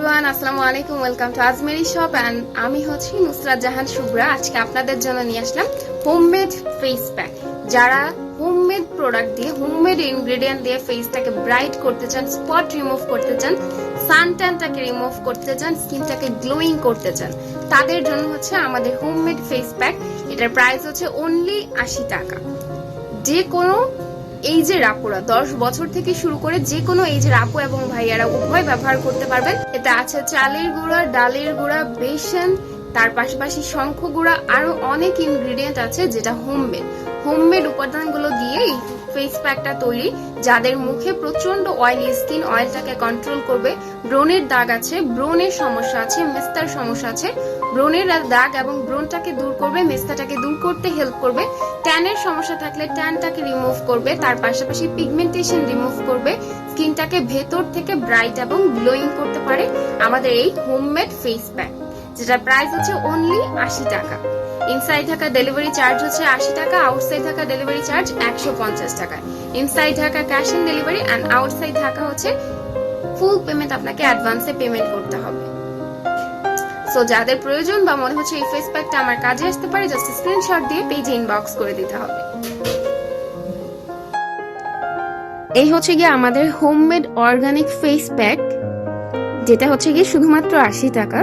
Everyone, আসসালামু আলাইকুম, welcome to Ajmeri shop and আমি হচ্ছি নুসরাত জাহান শুভ্রা। আজকে আপনাদের জন্য নিয়ে আসলাম হোমমেড ফেস প্যাক যারা হোমমেড প্রোডাক্ট দিয়ে হোমমেড ইনগ্রেডিয়েন্ট দিয়ে ফেসটাকে ব্রাইট করতে চান স্পট রিমুভ করতে চান সানট্যানটাকে রিমুভ করতে চান স্কিনটাকে গ্লোয়িং করতে চান, তাদের জন্য হচ্ছে আমাদের হোমমেড ফেস প্যাক এটার প্রাইস হচ্ছে অনলি আশি টাকা। যে কোনো এইজের আপুরা দশ বছর থেকে শুরু করে যে কোনো এইজের আপু এবং ভাইয়ারা উভয় ব্যবহার করতে পারবেন। এতে আছে চালের গুঁড়া, ডালের গুঁড়া, বেসন, তার পাশাপাশি শঙ্খ গুঁড়া, আরও অনেক ইনগ্রিডিয়েন্ট আছে যেটা হোমমেড হোমমেড উপাদানগুলো দিয়েই ফেস প্যাকটা তৈরি, যাদের মুখে প্রচণ্ড অয়েলি স্কিন অয়েলটাকে কন্ট্রোল করবে। ব্রণের দাগ আছে, ব্রণের সমস্যা আছে, মেস্তার সমস্যা আছে। ব্রণের দাগ এবং ব্রণটাকে দূর করবে, মেস্তাটাকে দূর করতে হেল্প করবে। ট্যানের সমস্যা থাকলে ট্যানটাকে রিমুভ করবে, তার পাশাপাশি পিগমেন্টেশন রিমুভ করবে স্কিনটাকে ভেতর থেকে ব্রাইট এবং গ্লোয়িং করতে পারে। আমাদের এই হোমমেড ফেস প্যাক যেটা প্রাইস হচ্ছে অনলি আশি টাকা। ইনসাইড থাকা ডেলিভারি চার্জ হচ্ছে আশি টাকা আউটসাইড থাকা ডেলিভারি চার্জ একশো পঞ্চাশ টাকা। ইনসাইড থাকা cash on delivery and outside থাকা হচ্ছে ফুল পেমেন্ট আপনাকে অ্যাডভান্সে পেমেন্ট করতে হবে। সো যাদের প্রয়োজন বা মনে হচ্ছে এই ফেস প্যাকটা আমার কাজে আসতে পারে জাস্ট স্ক্রিনশট দিয়ে পেজে ইনবক্স করে দিতে হবে। এই হচ্ছে গিয়ে আমাদের হোমমেড অর্গানিক ফেস প্যাক যেটা হচ্ছে গিয়ে শুধুমাত্র আশি টাকা।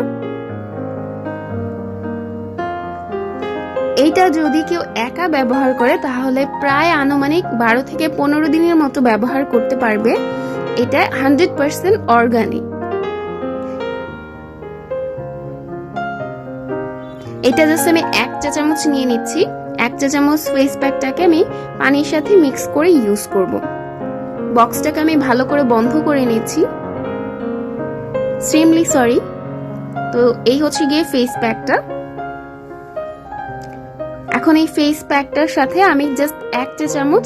এইটা যদি কেউ একা ব্যবহার করে, তাহলে প্রায় আনুমানিক বারো থেকে পনেরো দিনের মতো ব্যবহার করতে পারবে। এটা হান্ড্রেড পার্সেন্ট অর্গানিক এটা জাস্ট আমি এক চা চামচ নিয়ে নিচ্ছি। এক চা চামচ ফেস প্যাকটাকে আমি পানির সাথে মিক্স করে ইউজ করব। বক্সটাকে আমি ভালো করে বন্ধ করে নিচ্ছি। এক্সট্রিমলি সরি তো এই হচ্ছে গিয়ে ফেস প্যাকটা এখন এই ফেস প্যাকটার সাথে আমি জাস্ট এক চা চামচ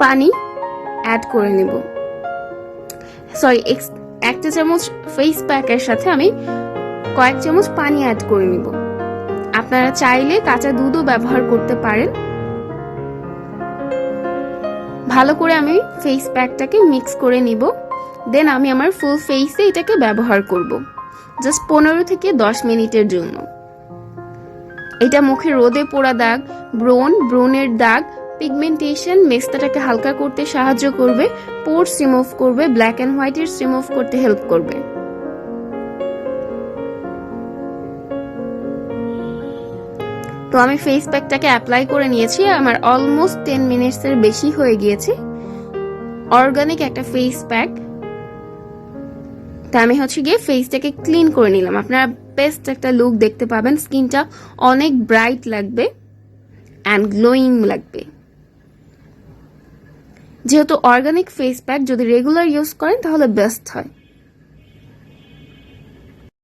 পানি অ্যাড করে নেব। সরি এক চা চামচ ফেস প্যাকের সাথে আমি কয়েক চামচ পানি অ্যাড করে নিব। আপনারা চাইলে কাঁচা দুধও ব্যবহার করতে পারেন। ভালো করে আমি ফেস প্যাকটাকে মিক্স করে নিব। দেন আমি আমার ফুল ফেসে এটাকে ব্যবহার করব। জাস্ট পনেরো থেকে দশ মিনিটের জন্য। এটা মুখে রোদে পোড়া দাগ ব্রোন ব্রণের দাগ পিগমেন্টেশন মেস্তাটাকে হালকা করতে সাহায্য করবে পোর্স রিমুভ করবে ব্ল্যাক অ্যান্ড হোয়াইটের রিমুভ করতে হেল্প করবে। তো আমি ফেস প্যাকটাকে অ্যাপ্লাই করে নিয়েছি আমার অলমোস্ট টেন মিনিটসের বেশি হয়ে গিয়েছে। অর্গানিক একটা ফেস প্যাক তা আমি হচ্ছে গিয়ে ফেসটাকে ক্লিন করে নিলাম। আপনারা বেস্ট একটা লুক দেখতে পাবেন। স্কিনটা অনেক ব্রাইট লাগবে অ্যান্ড গ্লোয়িং লাগবে। যেহেতু অর্গানিক ফেস প্যাক যদি রেগুলার ইউজ করেন, তাহলে বেস্ট হয়।